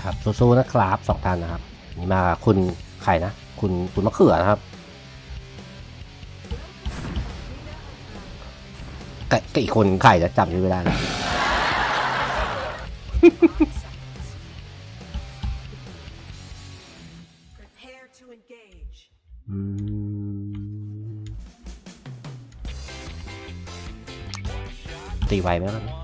นะครับสู้ๆนะครับสองท่านนะครับ นี่มากับคุณใครนะ คุณคุณมะเขือนะครับกับกับอีกคนใครจะจำชื่อไม่ได้แล้ว Prepare to engage. อืมตีไวไหมครับ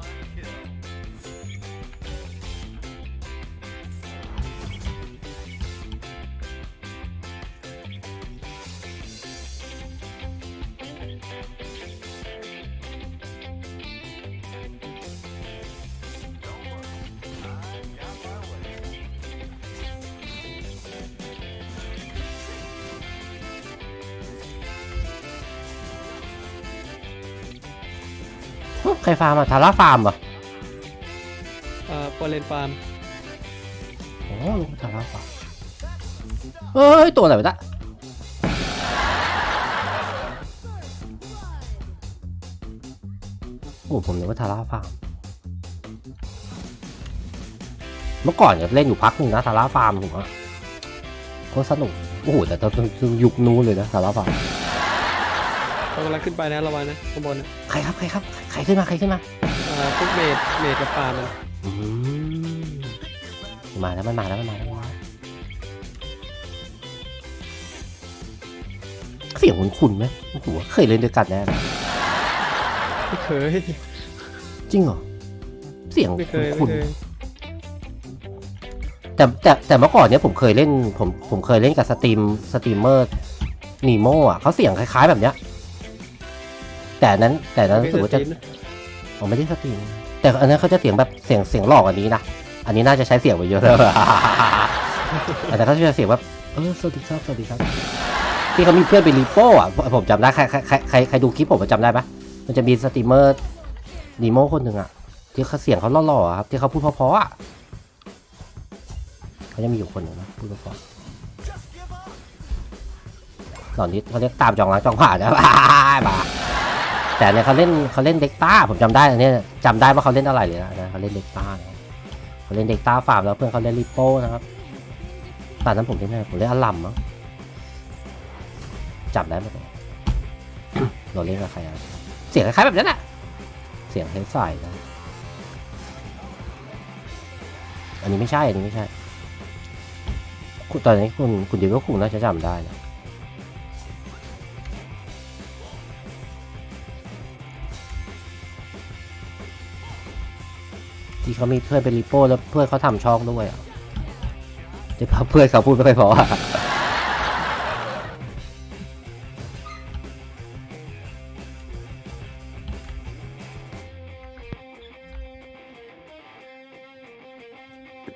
ครฟาร์มอะทาร่าฟาร์มเหรอเอ่อฟอร์เรนฟาร์มโอ้ลูกทาร่าฟาร์มเฮ้ย ตัวอะไรวะเนี่ยโอ้ผมนึกว่าทาร่าฟาร์มเมื่อก่อนเนี่ยเล่นอยู่พักหนึ่งนะทาร่าฟาร์มผมอะโคตรสนุกโอ้โหแต่ตอนยุคนู้นเลยนะทาร่าฟาร์มเขากำลังขึ้นไปนะระวังนะข้างบนนะ ใครครับ ใครครับใค รขึ้นมาใครขึ้นมาเอ่อพวกเมดเมดกับฟาร์มมันอืมมาแล้วมันมาแล้วมันมาแล้วมันมาแล้วเสียงคุณคุณไหมโอ้โหเคยเล่นด้วยกันแน่เลยไม่เคยจริงเหรอเสียงไม่เคยคุไม่ณเคยแต่แต่แต่เมื่อก่อนเนี้ยผมเคยเล่นผมผมเคยเล่นกับสตรีมสตรีมเมอร์นีโมอะเขาเสียงคล้ายๆแบบเนี้ย แต่อันนั้นแต่อันนั้นรู้สึกว่าจะไม่เคยผมไม่ได้สตรีมแต่อันนั้นเขาจะเสียงแบบเสียงเสียงหลอกอันนี้นะอันนี้น่าจะใช้เสียงไปเยอะแล้วแต่เขาจะเสียงแบบเออสวัสดีครับสวัสดีครับ ที่เขามีเพื่อนเป็นรีโป้อะผมจำได้ใครใครใครใครใครดูคลิปผมจำได้ปะมันจะมีสตรีมเมอร์นีโมคนหนึ่งอะที่เขาเสียงเขาหล่อๆอะครับที่เขาพูดเพราะๆอะเขาจะมีอยู่คนหนึ่งนะพูดเพราะๆตอนนี้เขาเรียกตามจองล้างจองผ่านนะมา แต่เนี่ยเขาเล่นเขาเล่นเด็กต้าผมจำได้อันเนี้ยจำได้ว่าเขาเล่นอะไรเลยนะนะเขาเล่นเด็กต้านะเขาเล่นเด็กต้าฟาร์มแล้วเพื่อนเขาเล่นรีโป้นะครับตอนนั้นผมเล่นอะไรผมเล่นอลัมมั้งจำได้ไหมเราเล่นกับใครอะเสียงคล้ายๆแบบนั้นแหละเสียงคล้ายๆนะอันนี้ไม่ใช่อันนี้ไม่ใช่ตอนนี้คุณคุณดิวก็คงน่าจะจำได้นะ ที่เขามีเพื่อนเป็นริโป้แล้วเพื่อนเขาทำช่องด้วยอะเดี๋ยวเพื่อนเขาพูดไม่ค่อยเพออะ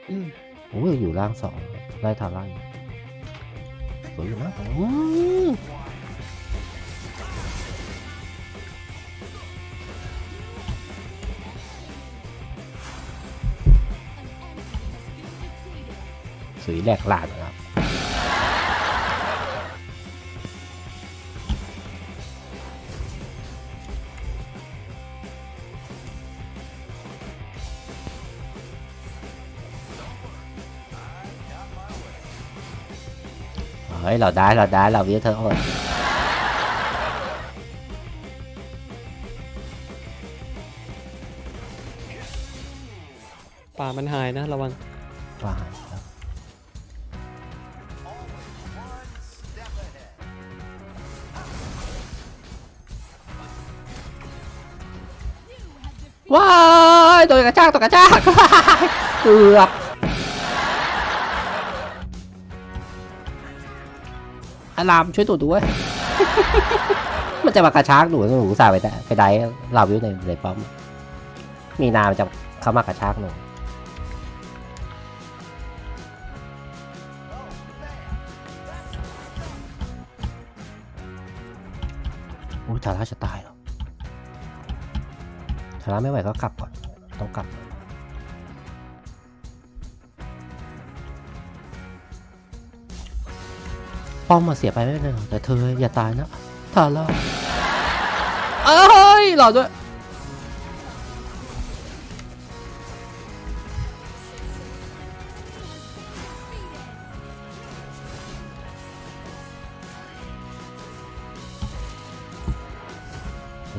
อืมโอ้ยอยู่ล่างสองไล่ทาร่าอยู่สวยอยู่นะ ยแหลกลานนะครับเฮ้ยเราได้เราได้เราวิวเธอโอ้ยป่ามันหายนะระวังายตัวกระชากตัวกระชากเกือบอารามช่วยตัวด้วย มันจะมากระชากหนูหนูสาห์ไปได้ไปได้ลาวิวในในปั๊มมีนามจะเข้ามากระชากหนูโอ้ทาร่าจะตายเหรอทาร่าไม่ไหวก็กลับก่อน เขากับ ป้อมมาเสียไปไม่เป็นไรหแต่เธออย่าตายนะทาร่าเอ้ยหล่อด้วย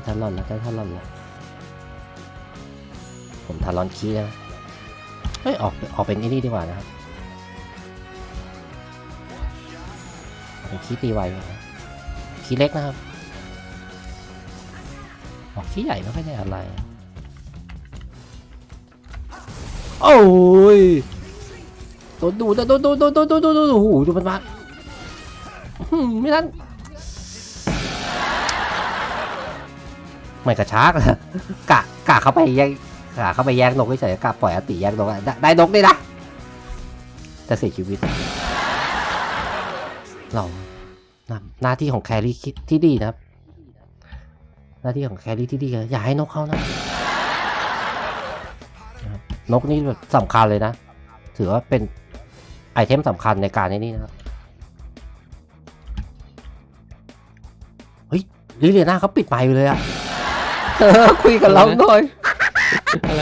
ถ้าหล่อนแล้วถ้าหล่อนแล้ว ทารอนคีย์นะเฮ้ยออกออกเป็นอ้นี่ดีกว่านะครับเป็นคีตีไวนะคีเล็กนะครับออกคีใหญ่ไม่ค่อยได้อะไรโอ้ยโดนดูดโดนดูดโดนดูดโดนดูดโดนดูดโอ้โหดูมันมาอื้อหือไม่ทันไม่กระชากกะกะเข้าไปแยก กะเข้าไปแยกนกเฉยๆกะปล่อยอติแยกนกอะได้ได้นกด้วยนะแต่เสียชีวิต เราหน้าหน้าที่ของแครี่ที่ดีนะครับ หน้าที่ของแครี่ที่ดีคืออย่าให้นกเข้านะ นกนี่แบบสำคัญเลยนะ ถือว่าเป็นไอเทมสำคัญในการนนี้นะครับ เฮ้ยลิเลียนาเขาปิดไมค์ไปเลยอะเออคุยกับเราหน่อย อะไร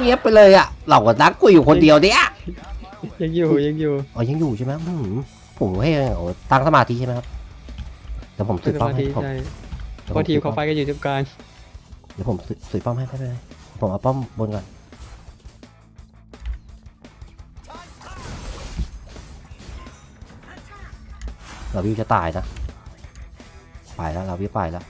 เงียบไปเลยอะเราก็นักคุยอยู่คนเดียวเนี่ยยังอยู่ยังอยู่อ๋อยังอยู่ใช่ไหมอืมผมให้โอ้ตั้งสมาธิใช่ไหมครับเดี๋ยวผมเป็สุนดสป้อมมาให้ธิผมใช่ดี๋ยวเพผราะทีมเขาสุดไฟป้อกันอยู่ทุกการเดี๋ยวผมสุดสุดป้อมให้ไม่เป็นไรผมเอาป้อมบนก่อนเราวิวจะตายนะไปแล้วเราวิวไปแล้ว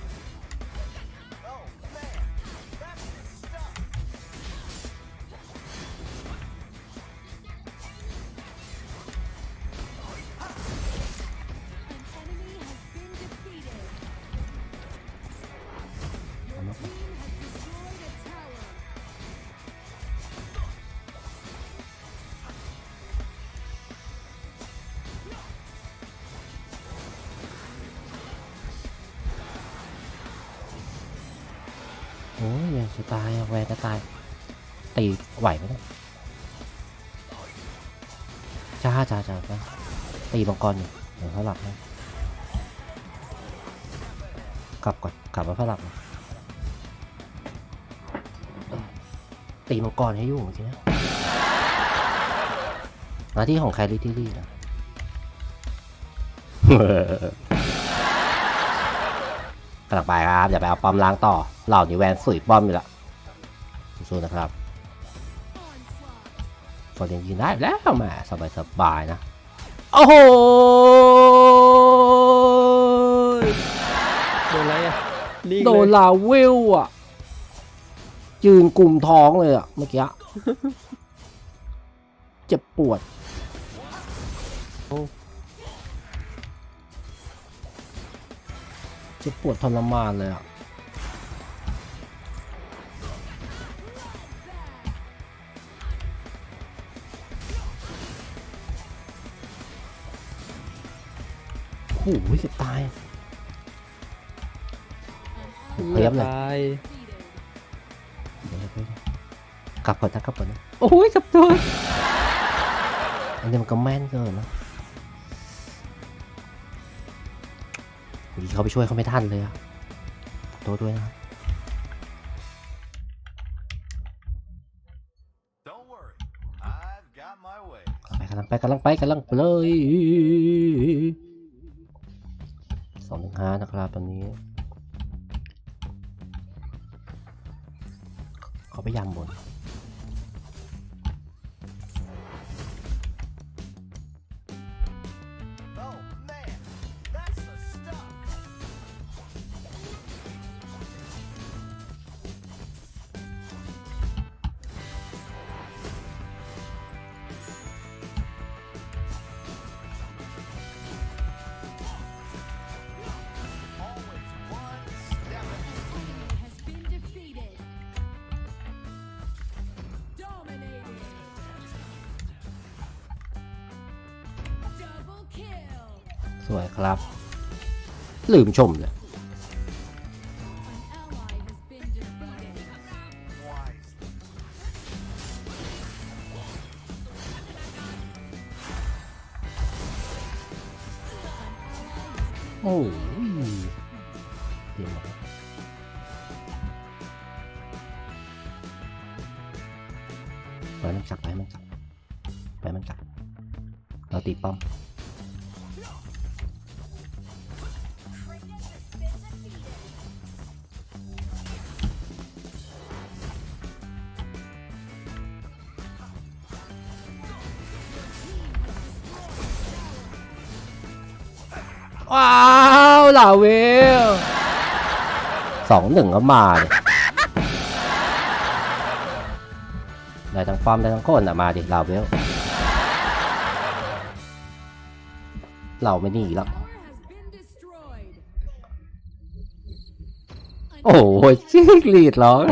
โอ้ยจะตายอะแวนจะตาย ตีไหวไหมเนี่ยจ้าจ้าจ้าจ้าตีมังกรอยู่เดี๋ยวเขาหลับนะกลับก่อนกลับมาเขาหลับนะตีมังกรให้อยู่เมื่อกี้นะหน้าที่ของใครลิที่ดีนะกำลังไปครับอย่าไปเอาป้อมล้างต่อ เหล่านี้แวนสุยป้อมอยู่ละสู้ๆนะครับฟอร์เรนยิงได้แล้วแหมสบายสบายๆนะ โอ้โหโดนอะไรอะนิ่งโดนเลยลาวิลอะ ยืนกลุ่มท้องเลยอะ เมื่อกี้เจ็บปวดเจ็บปวดทรมานเลยอะ หจะตายเพียบเลยตายเดี๋ยวเดี๋ยวเดี๋ยวกลับก่อนนะกลับก่อนนะโอ้ยกลับตัวอันนี้มันก็แม่นเกินนะดีเขาไปช่วยเขาไม่ทันเลยอะขอโทษด้วยนะครับ Don't worry, I've got my way. กำลังไปกำลังไปกำลังไปเลย สองถึงห้านะครับตอนนี้ เขาพยายามบน สวยครับ ลืมชมเลยโอ้ยเดี๋ยวไปมันจับไปมันจับไปมันจับเราตีป้อม ว้าวลาเวลสองหนึ่งก็มาเนี่ยได้ทั้งป้อมได้ทั้งโคนอะมาดิลาเวลเราไม่หนีแล้วโอ้โหจิ้งหรีดร้อง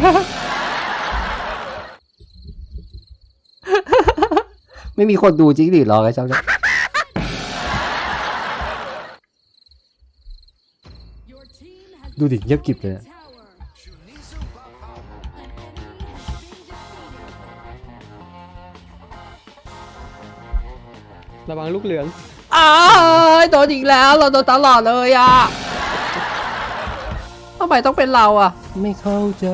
ไม่มีคนดูจิ้งหรีดร้องไอ้เจ้าเนี่ย ดูดิเงียบกริบเลยอะระวังลูกเหลืองอ้ายโดนอีกแล้ว เราโดนตลอดเลยอะทำไมต้องเป็นเราอะ ไม่เข้าใจ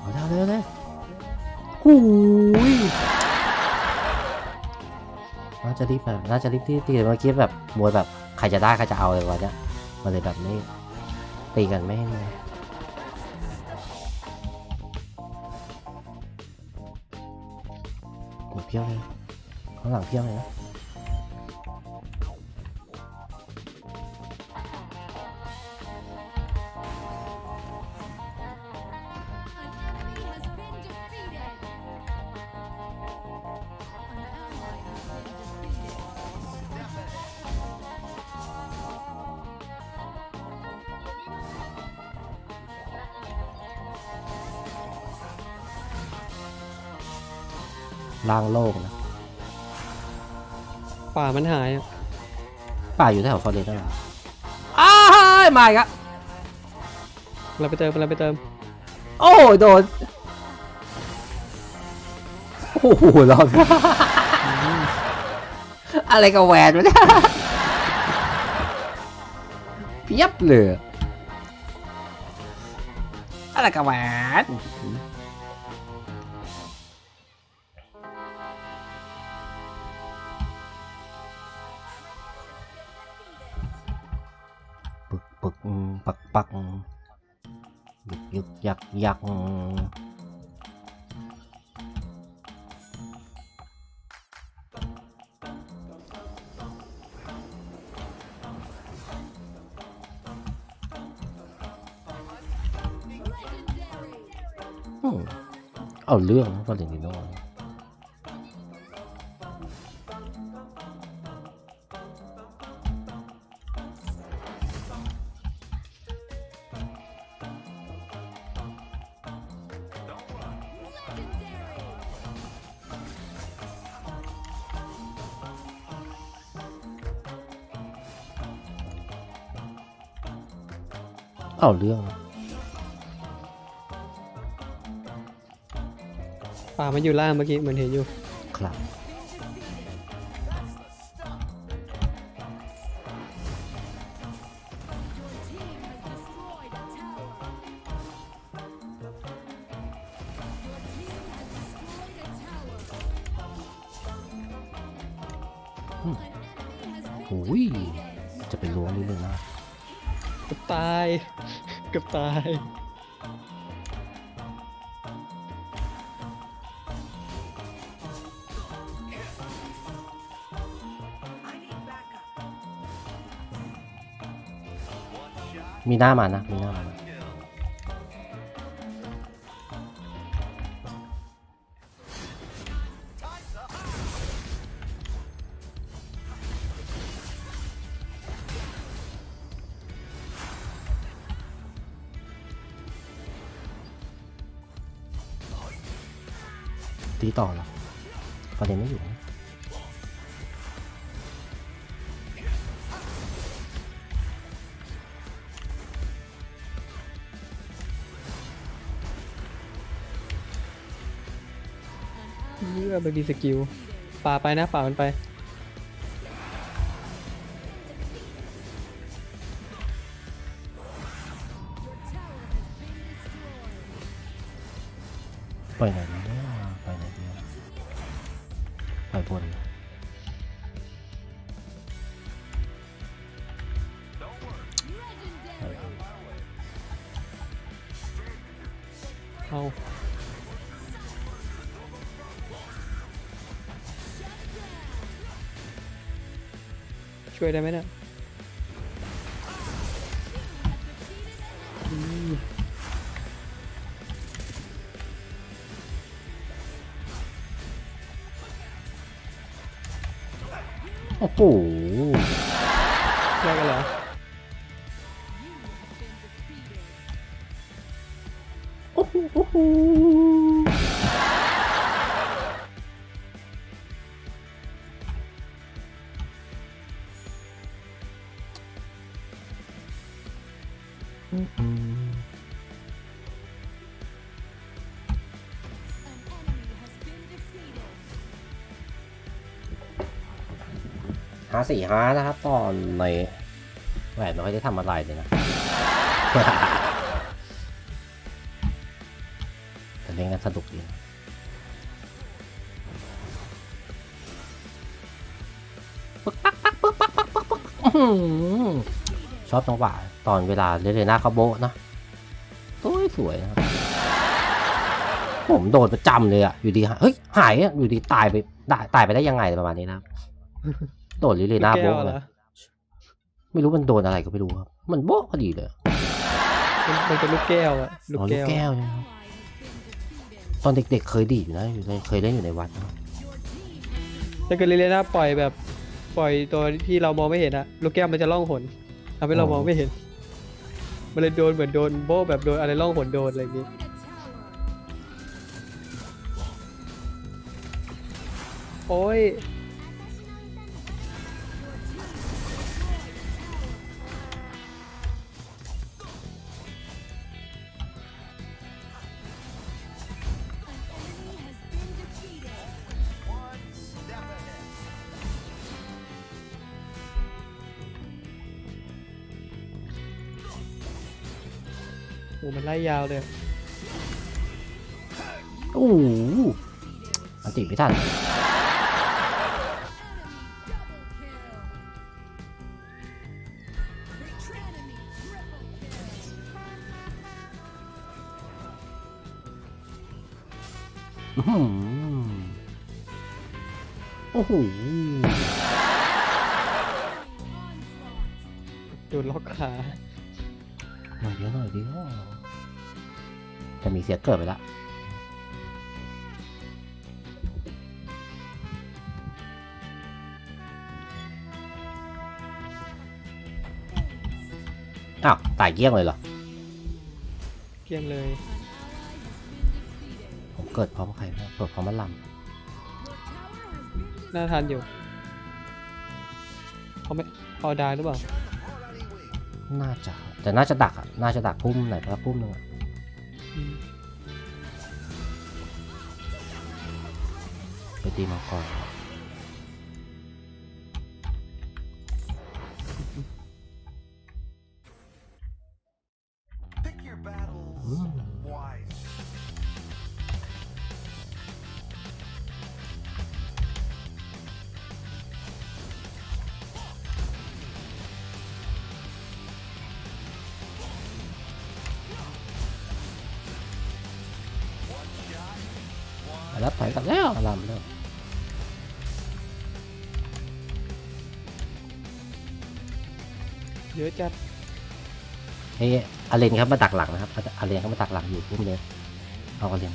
เอาเร็วเร็วเร็วหูยน่าจะรีบแบบน่าจะรีบที่ตีเมื่อกี้แบบมวยแบบใครจะได้ใครจะเอาเลยวะเนี่ยมาเลยแบบไม่ตีกันไม่ให้เลยโอ้ยเพี้ยวเลยข้างหลังเพี้ยวเลยนะ ล่างโล่งนะป่ามันหายอะป่าอยู่แถวฟอเรสต์นั่นแหละอ้ายมาอีกอะเราไปเติมเราไปเติม โอ้โดน โอ้โหรอดอะไรกับแหวนวะเนี่ยเพียบเลยอะไรกับแหวน ปึกปักปักยึกยึกยักยักเอาเรื่องนะฟอเรนติโน่ เอาเรื่องนะป่ามันอยู่ล่างเมื่อกี้เหมือนเห็นอยู่ครับ มีหน้ามานะมีหน้า เยื่อไปดีสกิลป่าไปนะป่ามันไป ไปไหนดีนะไปไหนดีนะไปบนไปบน ช่วยได้ไหมเนะี่ยโอ้โห สี่ห้านะครับ ตอนในแหวนไม่ค่อยได้ทำอะไรเลยนะแต่เล่นกันสนุกดีปึ๊กปักปักปึ๊กปักปักปักปักชอบจังหวะตอนเวลาเลเลน่าเขาโบะนะสวยสวยนะผมโดนประจำเลยอะอยู่ดี เฮ้ย หายอะอยู่ดีตายไปตายไปได้ยังไงประมาณนี้นะครับ โดนลิเลน่าแก้โบะวเหเลรยอไม่รู้มันโดนอะไรก็ไม่รู้ครับ มันโบะพอดีเลยมันมันเป็นลูกแก้วอะลูกอ๋อลูกแก้วแก้วใช่ไหมครับตอนเด็กๆเคยดีดอยู่นะอยู่ในเคยเล่นอยู่ในวัดนะถ้าเกิดลิเลน่าปล่อยแบบ ปล่อยตัวที่เรามองไม่เห็นอะลูกแก้วมันจะล่องหนทำให้เรามองไม่เห็น มันเลยโดนเหมือนโดนโบ้แบบโดนอะไรล่องหนโดนอะไรอย่างงี้โอ้ย ล่ยาวเลยโอ้โหอันติไม่ทันอื้อหือโอ้โหโดนล็อกขาหน่อยเดียวหน่อยเดียว จะมีเสียเกิดไปละอ้าวตายเกลี้ยงเลยเหรอ เกลี้ยงเลย ผมเกิดพร้อมใครบ้างเกิดพร้อมมันลน่าทานอยู่เขาไม่เอาดาหรือเปล่าำน่าจะ แต่น่าจะดักอะน่าจะดักพุ่มไหนพระพุ่มหนึ่งอะอืม ไปตีมังกร กลับแล้วลำแล้วเยอะจัดเฮ้ยอาเลนครับมาดักหลังนะครับอาอาเลนเขามาดักหลังอยู่พุ่มเลยเอาอาเลน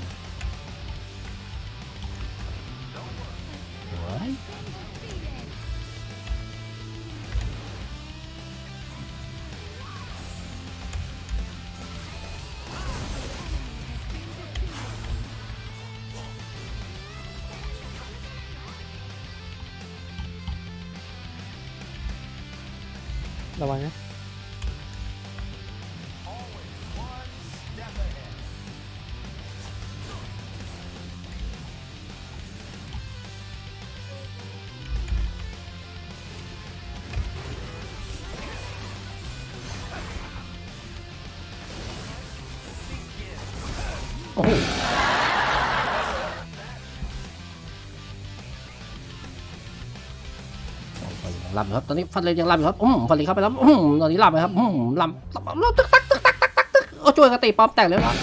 ลำครับตอนนี้ฟันเลนยังลำอยู่ครับอืมฟันเลนเข้าไปแล้วอืมตอนนี้ลำไปครับอืมลำลำลำตึกตักตึกตักตักตักตึกโอ้ช่วยกระตีป้อมแตกเลยครับ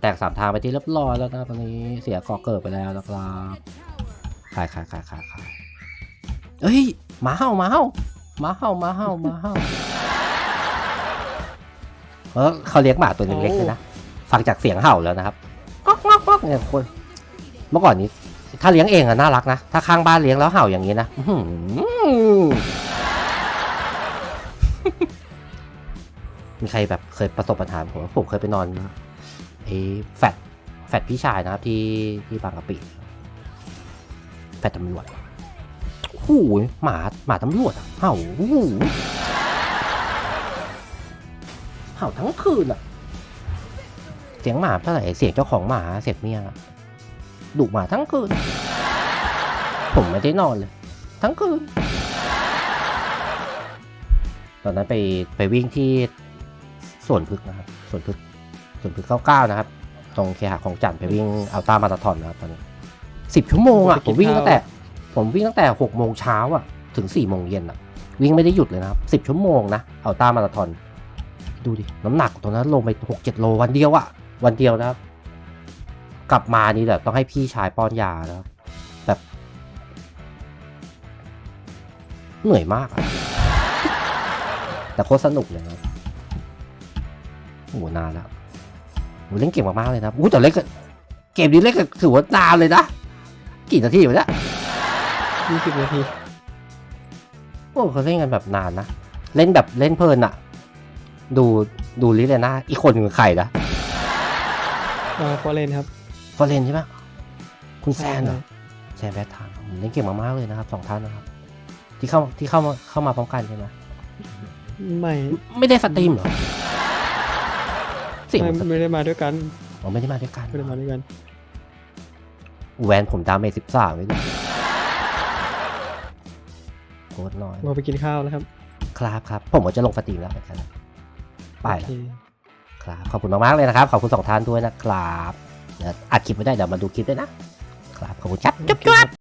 แตกสามทางไปที่เรียบร้อยแล้วนะตอนนี้เสียกอเกิดไปแล้วนะครับขายขายขายขายขายเอ้ยหมาเห่าหมาเห่าหมาเห่าหมาเห่าหมาเห่าเออเขาเลี้ยงหมาตัวเล็กๆเลยนะฟังจากเสียงเห่าแล้วนะครับก๊อกก๊อกก๊อกเนี่ยคน เมื่อก่อนนี้ ถ้าเลี้ยงเองอะน่ารักนะ ถ้าข้างบ้านเลี้ยงแล้วเห่าอย่างนี้นะมีใครแบบเคยประสบปัญหาผมผมเคยไปนอนไอ้แฟดแฟดพี่ชายนะครับที่ที่บางกะปิแฟดตำรวจโอ้โหมาหมาตำรวจเห่าหเห่าทั้งคืนอะเสียงหมาเท่าไหร่เสียงเจ้าของหมาเสียงเมียอะ ดุหมาทั้งคืน ผมไม่ได้นอนเลย ทั้งคืน ตอนนั้นไปไปวิ่งที่สวนพึกษ์นะครับสวนพึกษ์สวนพึกษ์เก้าเก้านะครับ ตรงเคหะของจันไปวิ่งอัลต้ามาราธอนนะครับตอนนี้สิบชั่วโมงอะผมวิ่งตั้งแต่ ผมวิ่งตั้งแต่หกโมงเช้าอะ ถึงสี่โมงเย็นอะ วิ่งไม่ได้หยุดเลยนะครับสิบชั่วโมงนะอัลต้ามาราธอนดูดิ น้ำหนักตอนนั้นลงไปหกเจ็ดโลวันเดียวอะ วันเดียวนะครับ กลับมานี่แหละต้องให้พี่ชายป้อนยานะครับแบบเหนื่อยมากอะแต่โคตรสนุกเลยนะโอ้โหนานแล้วโอ้โหเล่นเก่งมากๆเลยนะอู้แต่เล่นกับเกมนี้เล่นกับถือว่านานเลยนะกี่นาทีวะเนี่ยยี่สิบนาทีโอ้เขาเล่นกันแบบนานนะเล่นแบบเล่นเพลินอะดูดูลิเลน่าอีกคนหนึ่งคือใครนะอ่าฟอร์เรนครับ ฟอร์เรนใช่ไหมคุณแซนเหรอแซนแบททางผมเล่นเก่งมากๆเลยนะครับสองท่านนะครับ ที่เข้าที่เข้ามาเข้ามาพร้อมกันใช่ไหมไม่ไม่ได้สตรีมเหรอเสียงไม่มันไม่ได้มาด้วยกันอ๋อไม่ได้มาด้วยกันไม่ได้มาด้วยกันแวนผมดาเมจสิบสามไม่ได้โคตรน้อยเราไปกินข้าวแล้วครับครับครับผมก็จะลงสตรีมแล้วเหมือนกันไปโอแล้วเคครับขอบคุณมากๆเลยนะครับ ขอบคุณสองท่านด้วยนะครับเดี๋ยว อัดคลิปไม่ได้เดี๋ยวมาดูคลิปด้วยนะครับขอบคุณครับจุ๊บจุ๊บ